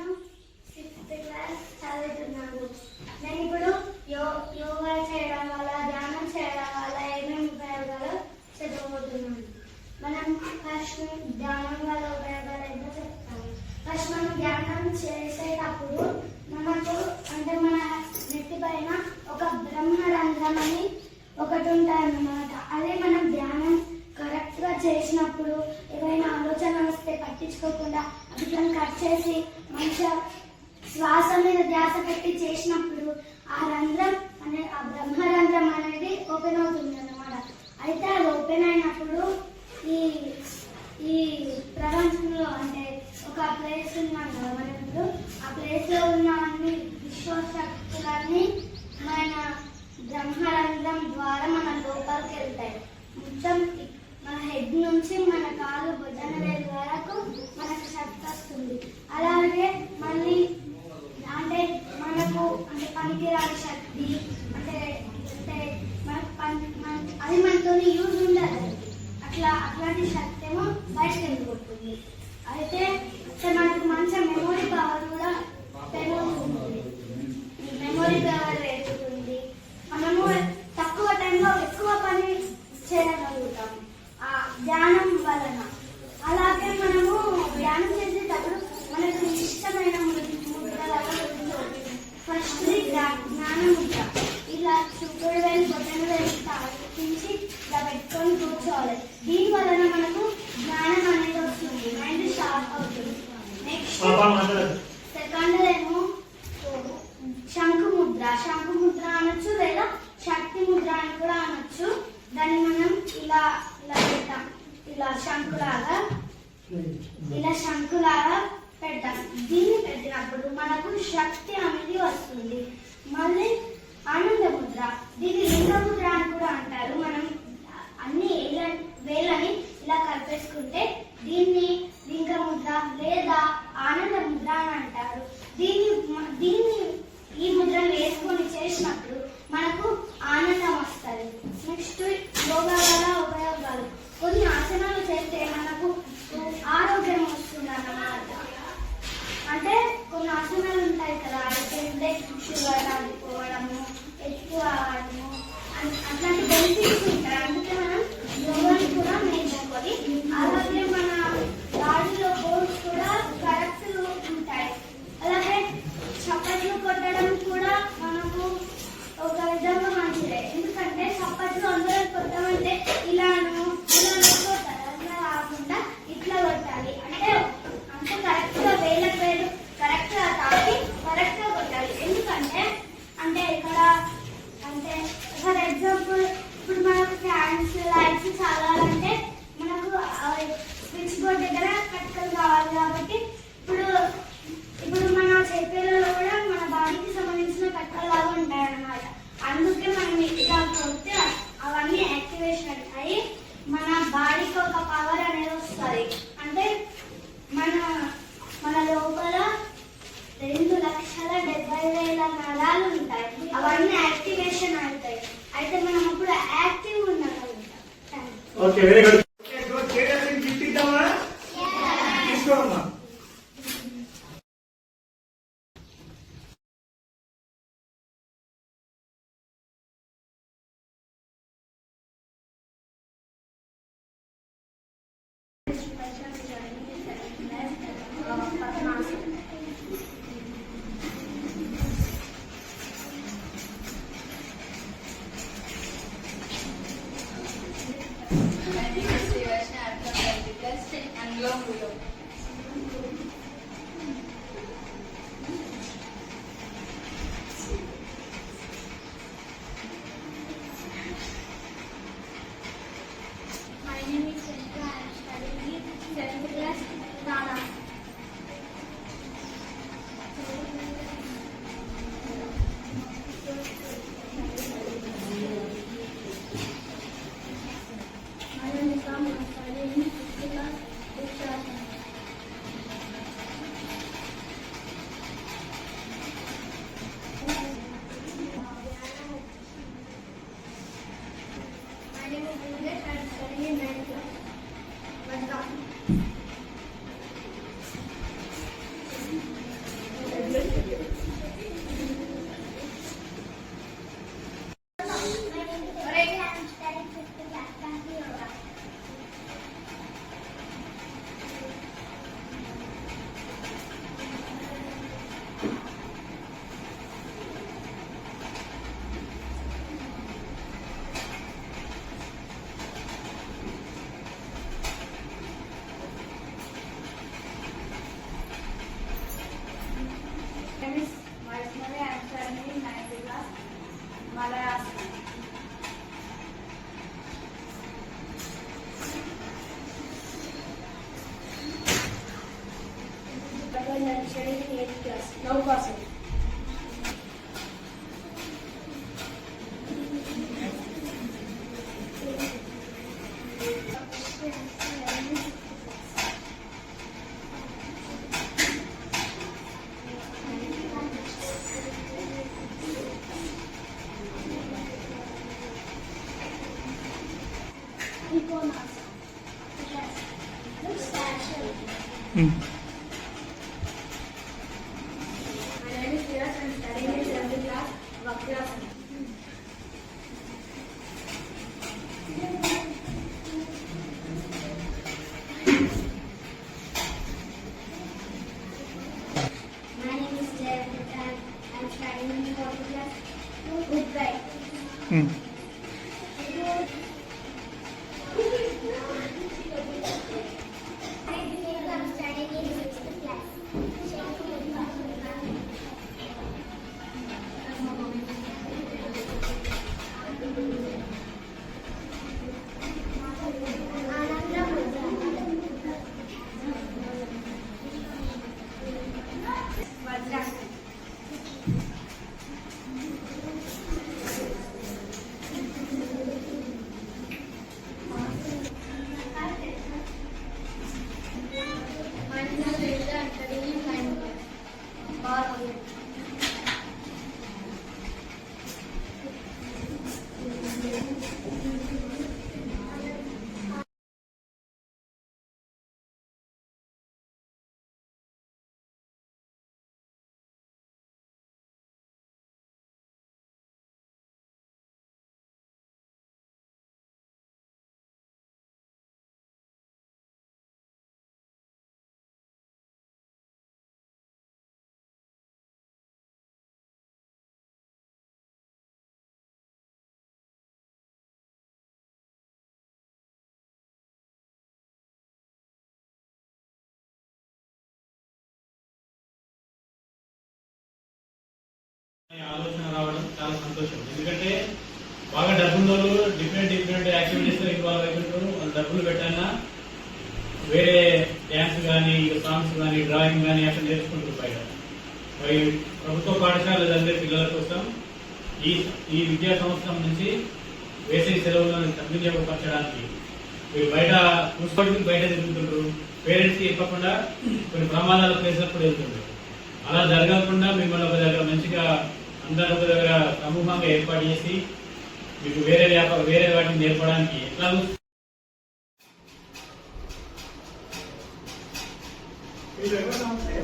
నేను క్లాస్ చదువుతున్నాను నేను ఇప్పుడు యో యోగా చేయడం వల్ల ధ్యానం చేయడం వల్ల ఏమేమి ఉపయోగాలు చెప్పబోతున్నాను మనం ఫస్ట్ ధ్యానం వల్ల ఉపయోగాలు ఏంటో చెప్తాము ఫస్ట్ మనం ధ్యానం చేసేటప్పుడు మనకు అంటే మన నెత్తి పైన ఒక బ్రహ్మరంధ్రం అని ఒకటి ఉంటాయన్నమాట అదే మనం ధ్యానం కరెక్ట్గా చేసినప్పుడు ఏవైనా ఆలోచన వస్తే పట్టించుకోకుండా అట్లా కట్ చేసి శ్వాస మీద ధ్యాస పెట్టి చేసినప్పుడు ఆ రంధ్రం అనే ఆ బ్రహ్మరంధ్రం అనేది ఓపెన్ అవుతుంది అన్నమాట అయితే అది ఓపెన్ అయినప్పుడు ఈ ఈ ప్రపంచంలో అంటే ఒక ప్లేస్ ఉన్నాం కదా మన ఇప్పుడు ఆ ప్లేస్లో ఉన్న అన్ని విశ్వశక్తులన్నీ మన బ్రహ్మరంధ్రం ద్వారా మన లోపలికి వెళ్తాయి. మొత్తం మన హెడ్ నుంచి మన కాలు భుజన వరకు దాన్ని మనం ఇలా ఇలా పెడతాం. ఇలా శంకులాగా ఇలా శంకులాగా పెడతాం. దీన్ని పెట్టినప్పుడు మనకు శక్తి అనేది వస్తుంది. మళ్ళీ ఆనంద ముద్ర. దీన్ని లింగ ముద్ర అని కూడా అంటారు. మనం అన్ని వేలని Okay, पहले मैं जूलियट एंड सेरेनी मैन बताऊँ No 8 class, passing. ఆలోచన రావడం చాలా సంతోషం. ఎందుకంటే బాగా డబ్బులు డిఫరెంట్ డిఫరెంట్ యాక్టివిటీస్ బాగా వాళ్ళు డబ్బులు పెట్టానా వేరే డ్యాన్స్ కానీ సాంగ్స్ కానీ డ్రాయింగ్ కానీ అట్లా నేర్చుకుంటారు బయట మరి ప్రభుత్వ పాఠశాలలు చదివే పిల్లల కోసం ఈ ఈ విద్యా సంవత్సరం నుంచి వేసవి సెలవులను సద్వినియోగపరచడానికి మీరు బయట చూసుకోవడానికి బయట తిరుగుతుంటారు. పేరెంట్స్కి చెప్పకుండా కొన్ని ప్రమాదాలు ప్లేసినప్పుడు వెళ్తుంటారు. అలా జరగకుండా మిమ్మల్ని ఒక దగ్గర మంచిగా అందరూ ఒక దగ్గర సమూహంగా ఏర్పాటు చేసి మీకు వేరే వ్యాపారం వేరే వాటిని నేర్పడానికి ఎట్లా మీరు ఎవరు నమస్తే